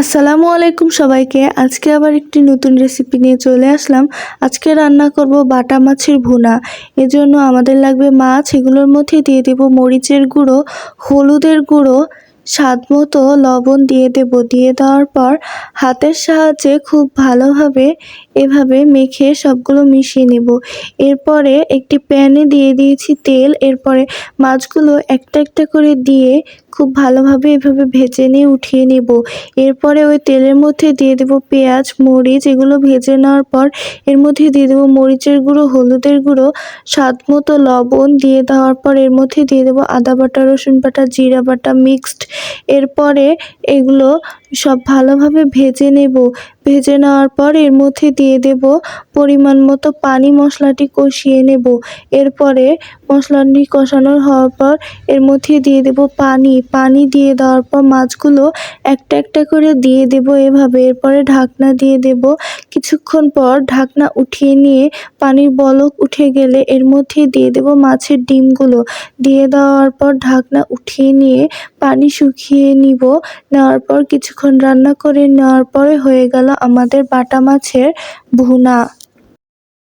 আসসালামু আলাইকুম সবাইকে। আজকে আবার একটি নতুন রেসিপি নিয়ে চলে আসলাম। আজকে রান্না করব বাটা মাছের ভুনা। এজন্য আমাদের লাগবে মাছ, এগুলোর মধ্যে দিয়ে দেব মরিচের গুঁড়ো, হলুদের গুঁড়ো, স্বাদ মতো লবণ দিয়ে দেব। দিয়ে দেওয়ার পর হাতের সাহায্যে খুব ভালোভাবে এভাবে মেখে সবগুলো মিশিয়ে নেব। এরপরে একটি প্যানে দিয়ে দিয়েছি তেল। এরপরে মাছগুলো একটা একটা করে দিয়ে খুব ভালোভাবে এভাবে ভেজে নিয়ে উঠিয়ে নেব। এরপরে ওই তেলের মধ্যে দিয়ে দেব পেঁয়াজ, মরিচ। এগুলো ভেজে নেওয়ার পর এর মধ্যে দিয়ে দেবো মরিচের গুঁড়ো, হলুদের গুঁড়ো, স্বাদ মতো লবণ দিয়ে দেওয়ার পর এর মধ্যে দিয়ে দেবো আদা বাটা, রসুন বাটা, জিরা বাটা মিক্সড। এরপরে এগুলো সব ভালোভাবে ভেজে নেব। ভেজে নেওয়ার পর এর মধ্যে দিয়ে দেব পরিমাণ মতো পানি মশলাটি কষিয়ে নেব। এরপরে মশলাটি কষানো হওয়ার পর এর মধ্যে দিয়ে দেব পানি। পানি দিয়ে দেওয়ার পর মাছগুলো একটা একটা করে দিয়ে দেব এভাবে। এরপরে ঢাকনা দিয়ে দেব কিছুক্ষণ পর ঢাকনা উঠিয়ে নিয়ে পানির বলক উঠে গেলে এর মধ্যে দিয়ে দেব মাছের ডিমগুলো। দিয়ে দেওয়ার পর ঢাকনা উঠিয়ে নিয়ে পানি শুকিয়ে নিব। নেওয়ার পর কিছুক্ষণ রান্না করে নেওয়ার পরে হয়ে গেল আমাদের বাটা মাছের ভুনা।